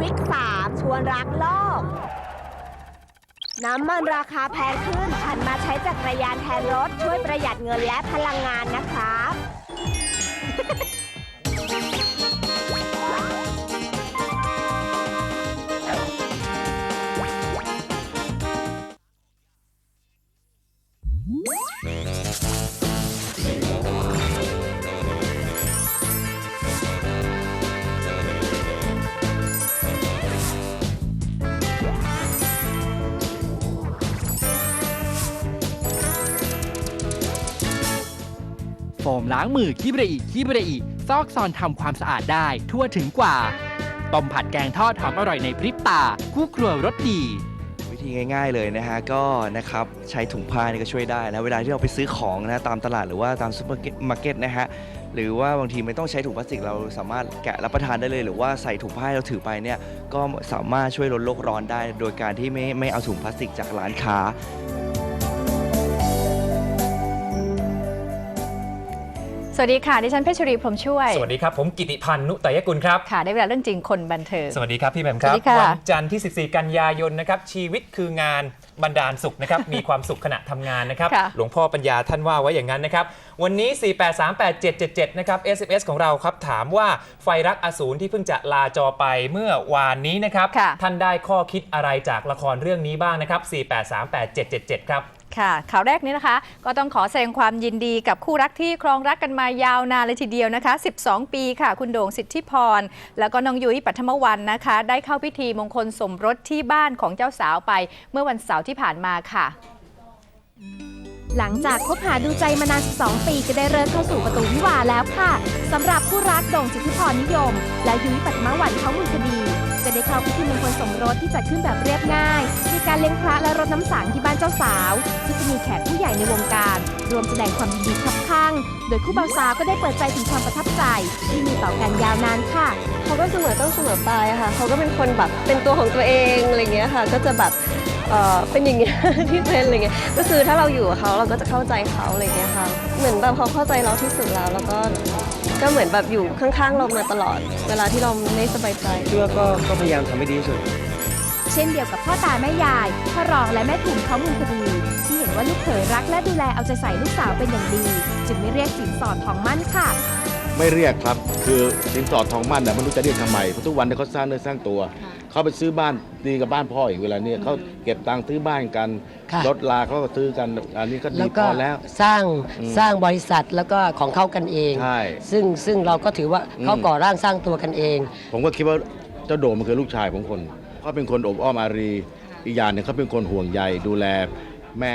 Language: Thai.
วิก3ชวนรักโลก น้ำมันราคาแพงขึ้นหันมาใช้จักรยานแทนรถช่วยประหยัดเงินและพลังงานนะครับ โฟมล้างมือคิบระอิคิบระอิซอกซอนทำความสะอาดได้ทั่วถึงกว่า ต้มผัดแกงทอดหอมอร่อยในพริบตา คู่ครัวรสดีวิธีง่าย ๆเลยนะฮะก็นะครับใช้ถุงผ้านี่ก็ช่วยได้นะเวลาที่เราไปซื้อของนะตามตลาดหรือว่าตามซูเปอร์มาร์เก็ตนะฮะหรือว่าบางทีไม่ต้องใช้ถุงพลาสติกเราสามารถแกะรับประทานได้เลย หรือว่าใส่ถุงผ้าเราถือไปเนี่ยก็สามารถช่วยลดโลกร้อนได้ โดยการที่ไม่ไม่เอาถุงพลาสติกจากร้านค้า สวัสดีค่ะ ดิฉันเพชรรีพรหมช่วย สวัสดีครับ ผมกิติพันธ์นุตยกุลครับ ค่ะ ได้เวลาเรื่องจริงคนบันเทิง สวัสดีครับ พี่แหม่มครับ สวัสดีค่ะ วัจันทร์ที่ 14 กันยายนนะครับ ชีวิตคืองานบรรดาลสุขนะครับ มีความสุขขณะทำงานนะครับ ค่ะ หลวงพ่อปัญญาท่านว่าไว้อย่างนั้นนะครับ วันนี้ 4838777 นะครับ SMS ของเราครับ ถามว่าไฟรักอสูรที่เพิ่งจะลาจอไปเมื่อวานนี้นะครับ ค่ะ ท่านได้ข้อคิดอะไรจากละครเรื่องนี้บ้างนะครับ 4838777 ครับ ค่ะ ข่าวแรกนี้นะคะ ก็ต้องขอแสดงความยินดีกับคู่รักที่ครองรักกันมายาวนานเลยทีเดียวนะคะ 12 ปีค่ะ คุณโด่งสิทธิพร แล้วก็น้องยุ้ยปัทมวันนะคะ ได้เข้าพิธีมงคลสมรสที่บ้านของเจ้าสาวไป เมื่อวันเสาร์ที่ผ่านมาค่ะหลังจากคบหาดูใจมานาน 12 ปีก็ได้เริ่มเข้าสู่ประตูวิวาแล้วค่ะสำหรับคู่รักโด่งสิทธิพรนิยม และยุ้ยปัทมวันเขามุนคดี จะได้เข้าพิธีมงคลสมรสที่จัดขึ้นแบบเรียบง่าย มีการเลี้ยงพระและรดน้ำสังที่บ้านเจ้าสาว ซึ่งจะมีแขกผู้ใหญ่ในวงการ รวมแสดงความยินดีคับข้าง โดยคู่บ่าวสาวก็ได้เปิดใจถึงความประทับใจ ที่มีต่อกันยาวนานค่ะ เขาก็เสมอต้นเสมอปลายอะค่ะ เขาก็เป็นคนแบบเป็นตัวของตัวเองอะไรเงี้ยค่ะ ก็จะแบบเออเป็นอย่างเงี้ย ที่เป็นอะไรเงี้ย ก็คือถ้าเราอยู่กับเขาเราก็จะเข้าใจเขาอะไรเงี้ยค่ะ เหมือนแบบเขาเข้าใจเราที่สุดแล้วแล้วก็ ก็เหมือนแบบอยู่ข้างๆเรามาตลอด เวลาที่เราไม่สบายใจ เชื่อก็ก็พยายามทำให้ดีที่สุด เช่นเดียวกับพ่อตาแม่ยายพ่อรองและแม่ทุมเขามุนคดี ที่เห็นว่าลูกเขยรักและดูแลเอาใจใส่ลูกสาวเป็นอย่างดี จึงไม่เรียกสินสอดทองมั่นค่ะ ไม่เรียกครับ คือสินสอดทองมั่นเนี่ยไม่รู้จะเรียกทำไมเพราะทุกวันเนี่ยเขาสร้างเนื้อสร้างตัว เขาไปซื้อบ้านดีกับบ้านพ่ออีกเวลาเนี่ยเขาเก็บตังค์ซื้อบ้านกันค่ะรถลาเขาก็ซื้อกันอันนี้ก็ดีแล้วพก็อแล้ว สร้างอืมสร้างบริษัทแล้วก็ของเขากันเอง ใช่ซึ่งซึ่งเราก็ถือว่าอืม เขาก่อร่างสร้างตัวกันเอง ผมก็คิดว่าเจ้าโด่งมันคือลูกชายของคนเขาเป็นคนอบอ้อมอารี อีกอย่างหนึงเขาเป็นคนห่วงใยดูแลแม่